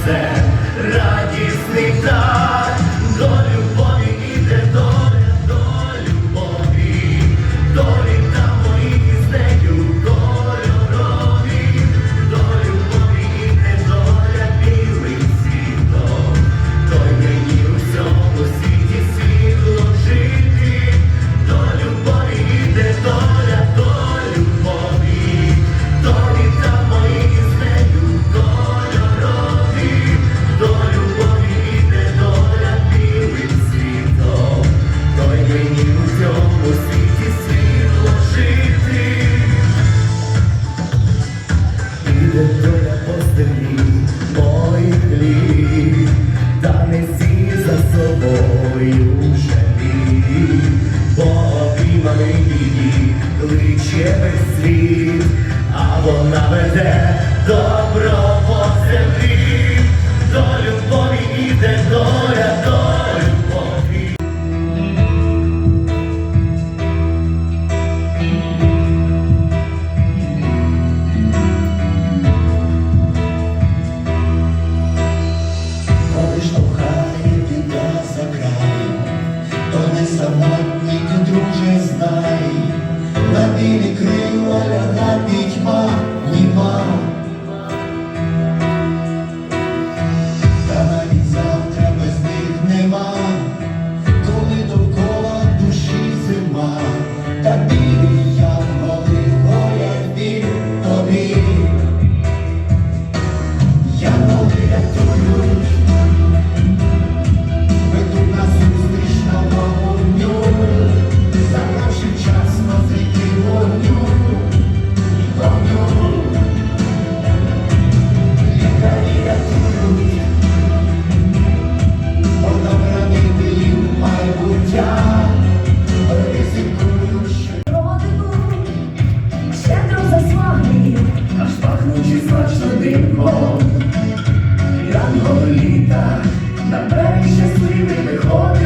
співало серце веде добро срочно диво, я літа, на берег щасливий виход.